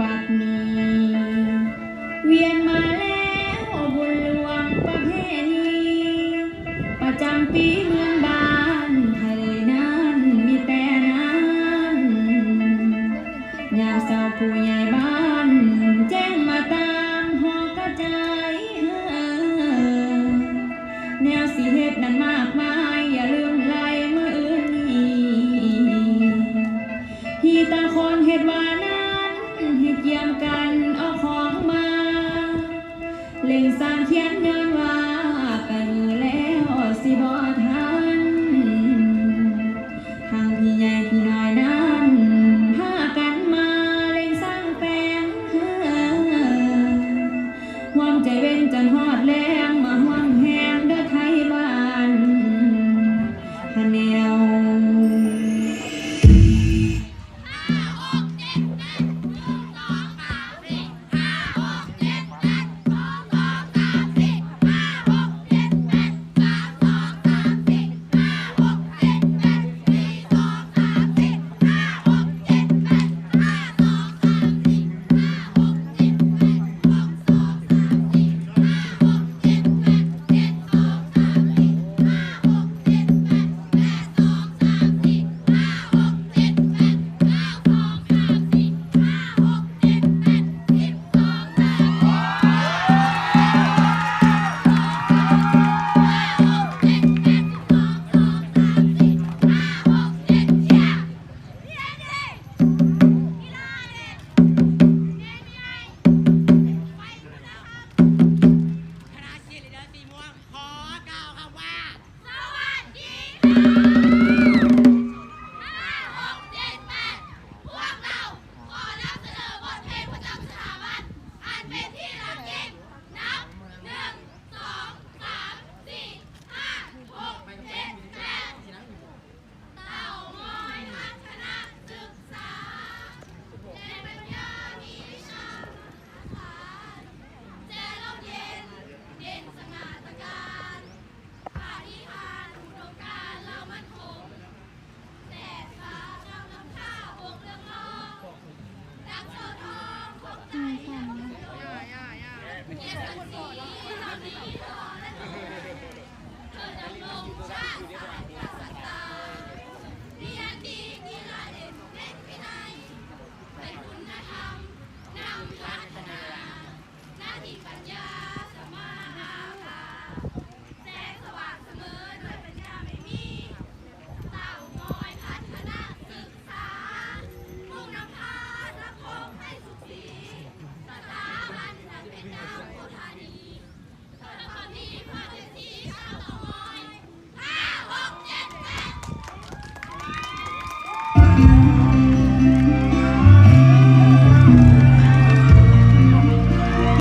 บัดนี้ เวียนมาแล้วบุญหลวงประเพณีประจำปีเมืองบ้านไทยนั้นมีแต่นั้นยามเศร้ผู้ใหญ่บ้าน คนก่อนเรา